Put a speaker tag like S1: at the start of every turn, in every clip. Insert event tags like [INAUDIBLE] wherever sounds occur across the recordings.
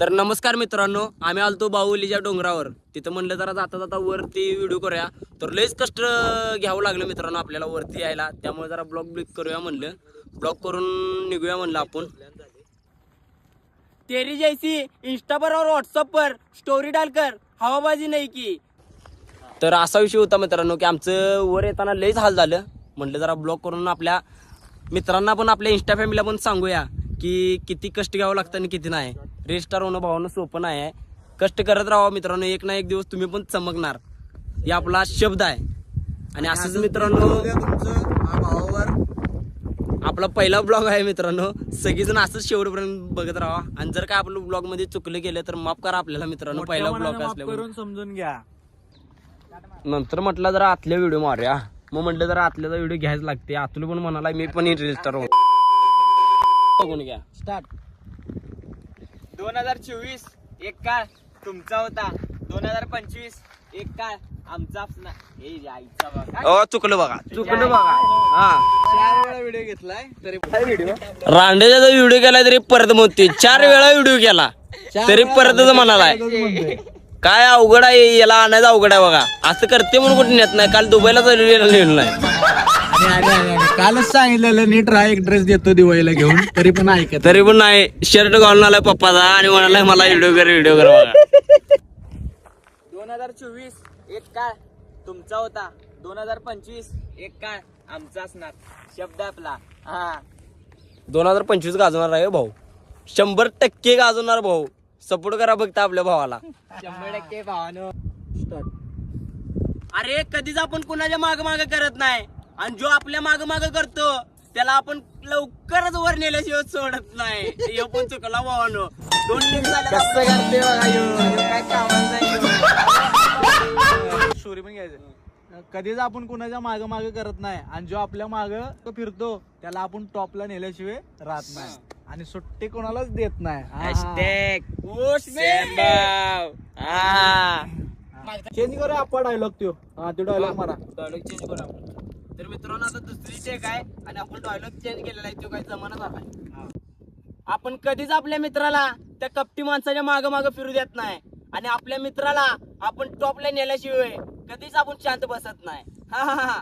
S1: तर नमस्कार मित्रांनो आम्ही आलतो बाहुलीच्या डोंगरावर. तिथं म्हणलं जरा जाता जाता वरती व्हिडिओ करूया. तर लयच कष्ट घ्यावं लागलं मित्रांनो आपल्याला वरती यायला. त्यामुळे जरा ब्लॉग ब्लिक करूया म्हणलं. ब्लॉग करून निघूया म्हणलं आपण. तेरी जैसी इंस्टा पर और व्हॉट्सअप पर स्टोरी डालकर हवाबाजी नाही की. तर असा विषय होता मित्रांनो की आमचं वर येताना लयच हाल झालं. म्हटलं जरा ब्लॉग करून आपल्या मित्रांना पण आपल्या इंस्टा फॅमिलीला पण सांगूया की किती कष्ट घ्यावं लागतं आणि किती नाही. रील स्टार होणं भावनं सोपं नाही आहे. कष्ट करत राहा मित्रांनो. एक ना एक दिवस तुम्ही पण चमकणार. हे आपला शब्द आहे. आणि असंच मित्रांनो आपला पहिला ब्लॉग आहे मित्रांनो. सगळीजण असंच शेवटपर्यंत बघत राहा. आणि जर काय आपलं ब्लॉगमध्ये चुकलं गेलं तर माफ करा आपल्याला मित्रांनो. पहिला ब्लॉग असल्यामुळे.
S2: करून समजून घ्या.
S1: नंतर म्हटलं जरा आतल्या व्हिडिओ मारूया. मग म्हटलं जरा आतल्याचा व्हिडिओ घ्यायच लागते. आतुल पण म्हणाला मी पण स्टार बघून घ्या.
S2: स्टार्ट दोन हजार चोवीस एक काळ तुमचा होता. दोन हजार पंचवीस एक काळ आमचा आईचा बघा
S1: चुकलं बघा. चुकलं बघा हा.
S2: चार वेळा व्हिडिओ घेतलाय तरी व्हिडिओ
S1: रांडेचा जर व्हिडिओ केला तरी परत म्हणते चार वेळा व्हिडिओ केला. तरी परतच म्हणालाय. काय अवघड आहे याला आणायचं अवघड आहे बघा. असं करते म्हणून कुठे नेत नाही. काल दुबईला लिहिलं नाही.
S2: कालच सांगितलेलं नीट राहा एक ड्रेस देतो दिवाळीला घेऊन. तरी पण ऐकत.
S1: तरी पण नाही. शर्ट घालून आलाय पप्पाचा आणि म्हणालाय मला व्हिडिओ कर व्हिडिओ कर बघा.
S2: दोन हजार चोवीस एक काळ. तुमचा होता. दोन हजार पंचवीस एक काळ. आमचा असणार. शब्द आपला. हा.
S1: दोन हजार पंचवीस गाजवणार आहे भाऊ. शंभर टक्के गाजवणार भाऊ. सपोर्ट करा फक्त आपल्या भावाला.
S2: शंभर टक्के भावानो.
S1: अरे कधीच आपण कुणाच्या माग माग करत नाही. आणि जो आपल्या माग माग करतो त्याला आपण लवकरच वर नेल्याशिवाय सोडत नाही. हे पण चुकला भावानो. दोन लिंक
S2: कसं करते बघा ह्यो. ह्यो काय कामाचा स्टोरी पण घ्यायचं कधीच आपण कुणाच्या माग माग करत नाही. आणि जो आपल्या माग फिरतो त्याला आपण टॉपला नेल्याशिवाय राहत नाही. आणि सुट्टी कोणालाच देत नाही. चेंज करूया आपण डायलॉग तो हा तो डायलॉग मारा
S1: डायलॉग चेंज करू आपण. तर मित्रांनो आता दुसरी टेक आहे आणि आपण डॉयलॉग चेंज केलेला आहे. तो काही जमाना झाला आपण कधीच आपल्या मित्राला त्या कपटी माणसाच्या माग मागे फिरू देत नाही. आणि आपल्या मित्राला आपण टॉपला नेल्याशिवाय कधीच आपण शांत बसत नाही. हा, हा, हा.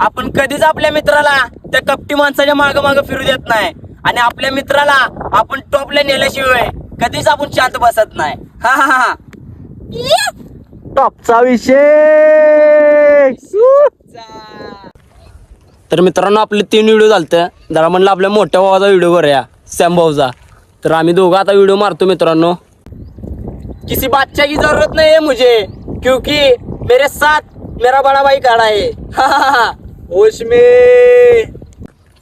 S1: आपण कधीच आपल्या मित्राला त्या कपटी माणसाच्या माग मागे फिरू देत नाही. आणि आपल्या मित्राला आपण टॉपला नेल्याशिवाय कधीच आपण शांत बसत नाही. हा हा हा.
S2: टॉपचा विषय
S1: तर मित्रांनो आपले तीन व्हिडिओ झालते. जरा म्हणलं आपल्या मोठ्या भावाचा व्हिडिओ करूया सॅम भाऊचा. तर आम्ही दोघं आता व्हिडिओ मारतो मित्रांनो. किसी बादशाह की जरूरत नहीं है मुझे क्योंकि मेरे साथ मेरा बड़ा भाई खड़ा है. [LAUGHS]
S2: ओशमे.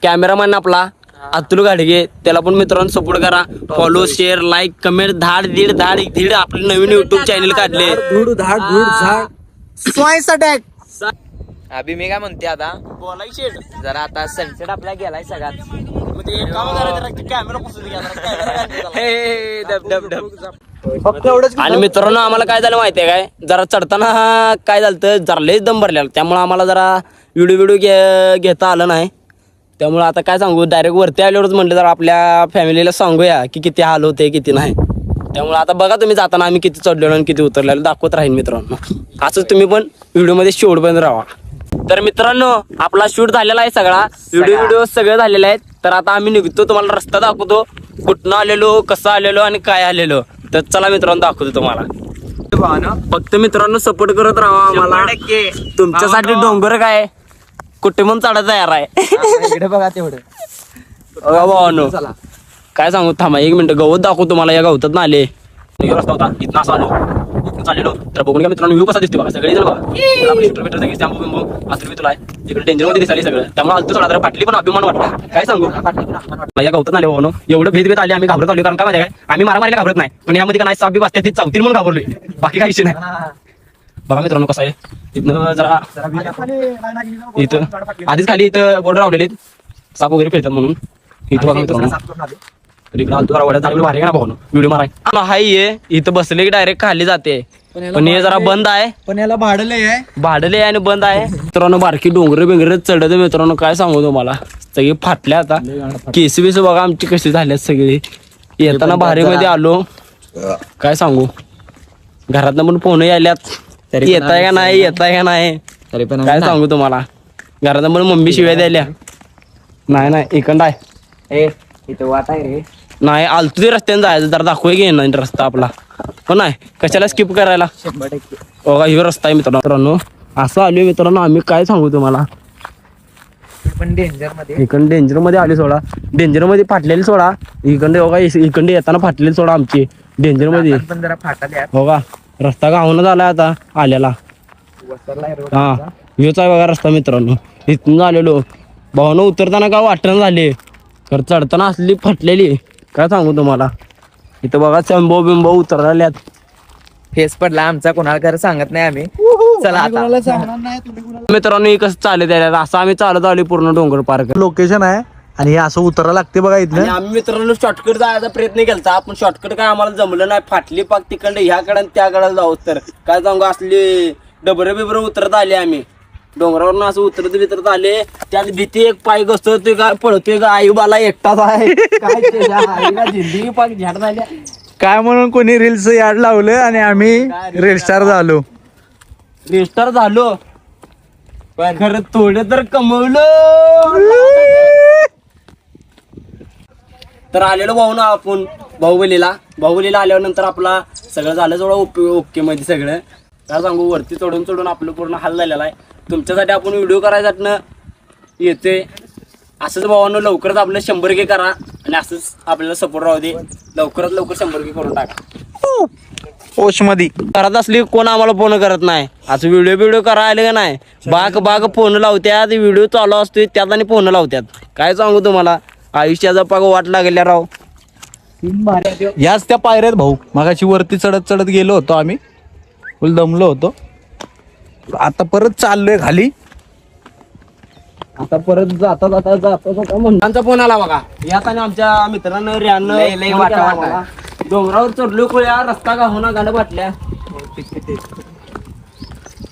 S1: कॅमेरामॅन आपला. अतुल गाडगे त्याला पण मित्रांनो सपोर्ट करा. फॉलो शेअर लाईक कमेंट धाड दीड धाड एक दीड आपले नवीन युट्यूब चॅनल काढले.
S2: धूड धाड धूड झाड अटॅक
S3: अभि मी काय म्हणते आता
S1: बोलाय शेड.
S3: जरा आता सनसेट आपला गेलाय सगळ्यात हे
S1: आणि मित्रांनो आम्हाला काय झालं माहितीये काय? जरा चढताना काय झालं जरा लयच दम भरलेला त्यामुळे आम्हाला जरा व्हिडिओ व्हिडिओ घेता आलं नाही. त्यामुळे आता काय सांगू डायरेक्ट वरती आल्यावरच म्हटलं जरा आपल्या फॅमिलीला सांगूया की किती हाल होते किती नाही. त्यामुळे आता बघा तुम्ही जाताना आम्ही किती चढलेलो आणि किती उतरलेलो दाखवत राहीन मित्रांनो. असंच तुम्ही पण व्हिडिओमध्ये शेवटपर्यंत राहा. तर मित्रांनो आपला शूट झालेला आहे सगळा. व्हिडिओ व्हिडिओ सगळं झालेलं आहे तर आता आम्ही निघतो तुम्हाला रस्ता दाखवतो. कुठनं आलेलो कसं आलेलो आणि काय आलेलो. तर चला मित्रांनो दाखवतो तुम्हाला. फक्त मित्रांनो सपोर्ट करत राहा आम्हाला. तुमच्यासाठी डोंगर काय कुठे पण चढा तयार आहे?
S2: इकडे बघा तेवढं.
S1: भावानो काय सांगू थांबा एक मिनिट. गवत दाखवतो तुम्हाला या गवतात ना आले. रस्ता होता इथं असं आलो. इथून चाललेलो. तर बघून घ्या मित्रांनो व्ह्यू कसा दिसतो बघा सगळे जण बघा सगळे बिंबू असं तुला आहे. इकडे डेंजरमध्ये दिसाली सगळं. त्यामुळे आलतो जरा पण अभिमान वाटला. काय सांगू? मला या गवतात आले भावानो. एवढं भेद भेद आले आम्ही घाबरत आलो कारण काय माहिती आहे काय? आम्ही मारा मारायला घाबरत नाही. पण यामध्ये का नाही साबी बसते ती चावतील म्हणून घाबरलोय. बाकी काही विषय नाही. बघा मित्रांनो कसं आहे. इथनं जरा इथं आधीच खाली इथं बोर्डर लावलेले. साप वगैरे फिरतात म्हणून. इथं बघा मित्रांनो. भारी ना भाऊ. व्हिडिओ हाय ये. इथं बसले की डायरेक्ट खाली जाते. पण हे जरा बंद आहे.
S2: पण याला भाडं लय आहे
S1: भाडले आणि बंद आहे. मित्रांनो बारकी डोंगर बिंगर चढत मित्रांनो. काय सांगू तुम्हाला? सगळी फाटल्या आता. केस बिस बघा आमची कशी झाल्यात सगळी. येताना भारीमध्ये आलो. काय सांगू? घरातनं पण फोन यायल्यात.
S3: तरी
S1: का नाही? येताय का नाही?
S3: तरी पण
S1: काय सांगू तुम्हाला? घरातनं पण मम्मी शिव्या द्यायल्या. नाही नाही इकडं आहे.
S3: ए इथं वाट आहे रे.
S1: नाही आलतो ते रस्त्याने जायचं जरा दाखवू घे ना रस्ता आपला. पण नाही? कशाला स्किप करायला?
S3: शंभर टक्के.
S1: बघा ह्यो रस्ता आहे मित्रांनो. मित्रांनो असं आलोय मित्रांनो आम्ही काय सांगू तुम्हाला?
S3: पण डेंजरमध्ये.
S1: इकडं डेंजरमध्ये आली सोडा. डेंजरमध्ये फाटलेली सोडा. इकडे बघा इकडे येताना फाटलेली सोडा आमची.
S3: डेंजरमध्ये. जरा फाटाले
S1: बघा रस्ता गावनं झालाय आता आल्याला. हा ह्योच आहे बघा रस्ता मित्रांनो. इथून आलेलो भावानं उतरताना का वाटण झाले. तर चढताना असली फाटलेली. काय सांगू तुम्हाला? इथं बघा चंबो बिंबो उतरलेल्यात
S3: फेस पडला आमचा कोणाला खरं सांगत नाही आम्ही. चला आता.
S2: कोणाला सांगणार नाही तुम्ही कुणाला
S1: मित्रांनो हे कसं चालत आहे असं आम्ही चालत आलो पूर्ण डोंगर पार करत.
S2: लोकेशन आहे. आणि हे असं उतरा लागते बघा
S1: आणि
S2: इथलं
S1: आम्ही मित्रांनो शॉर्टकट जायचा प्रयत्न केला आपण शॉर्टकट काय आम्हाला जमलं नाही. फाटली पाक तिकडे ह्याकडे आणि त्याकडे जाऊ तर. काय सांगू असली डबरे बिबरे उतरत आले आम्ही. डोंगरावरून असं उतरत बितरत आले. त्यात भीती एक पाय घसरतोय का पळतोय का? आई बाला एकटाच आहे. काय त्याच्या आईला जिंदगी पाक झाड झाल्या.
S2: काय म्हणून कोणी रील्स याड लावलं आणि आम्ही रील स्टार झालो.
S1: रेस्टार झालो. पण खरं थोडं तर कमवलं. तर आलेलो भाऊ ना आपण बाहुबलीला बाहुबलीला आल्यानंतर आपला सगळं झालं थोडं ओके ओके मध्ये सगळं. काय सांगू वरती चढून चढून आपलं पूर्ण हाल झालेला आहे. तुमच्यासाठी आपण व्हिडिओ करायसाठी येते. असंच भावानं लवकरच आपलं शंभर के करा आणि असंच आपल्याला सपोर्ट राहू दे. लवकरात लवकर शंभर के करून टाका.
S2: ओशमध्ये
S1: करत असली कोण आम्हाला फोन करत नाही. असं व्हिडिओ बिडिओ करा आले का नाही? बाग बाग फोन लावत्यात व्हिडिओ चालू असतोय त्यात आणि फोन लावत्यात. काय सांगू तुम्हाला? आयुष्याचा पाग वाट लागल्या राव.
S2: याच त्या पायऱ्यात भाऊ. मागाशी वरती चढत चढत गेलो होतो आम्ही. फुल दमलो होतो. आता परत चाललोय खाली.
S1: आता परत जाता जाता जाता जाता म्हणतांचा फोन आला बघा. यात आणि आमच्या मित्रांनं रियानं
S3: लय- वाटा- वाटा.
S1: डोंगरावर चढलो खोया रस्ता गावना गाणं बाटल्या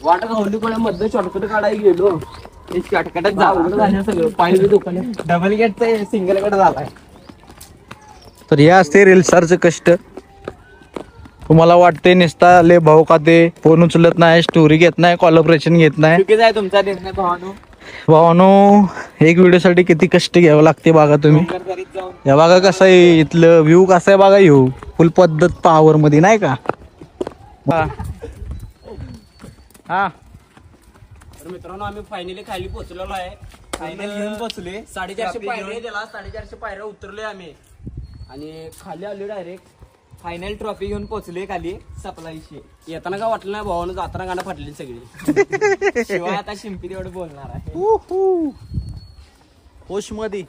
S1: वाट गावली खोया मध्ये शॉर्टकट काढायला गेलो. झालं सगळं.
S3: डबल गेटचं सिंगल गेट झालाय.
S2: तर हे असते रील स्टारचे कष्ट. तुम्हाला वाटते निसता ले भाऊ खाते फोन उचलत नाही स्टोरी घेत नाही कॉलॉबरेशन घेत नाही.
S3: चुकीचा आहे तुमचा निर्णय भावानो.
S2: भावानो एक व्हिडिओ साठी किती कष्ट घ्यावं लागते बघा तुम्ही.
S3: करीत जाऊन.
S2: या बघा कसं आहे इथलं व्ह्यू कसं आहे बघा येऊ. फुल पद्धत पॉवर मध्ये नाही का? हा. हा.
S1: तर मित्रांनो आम्ही फायनली खाली पोहोचलेलो आहे.
S3: फायनल घेऊन पोचले
S1: साडेचारशे पायऱ्या त्याला साडेचारशे पायऱ्या उतरलोय आम्ही. आणि खाली आलो डायरेक्ट
S3: फायनल ट्रॉफी घेऊन पोचले खाली सप्लायशी
S1: येताना का वाटलं नाही भावानं जाताना गाणं फाटलेली सगळी. [LAUGHS]
S3: शिवाय आता शिंपी तेवढं बोलणार आहे.
S2: होशमध्ये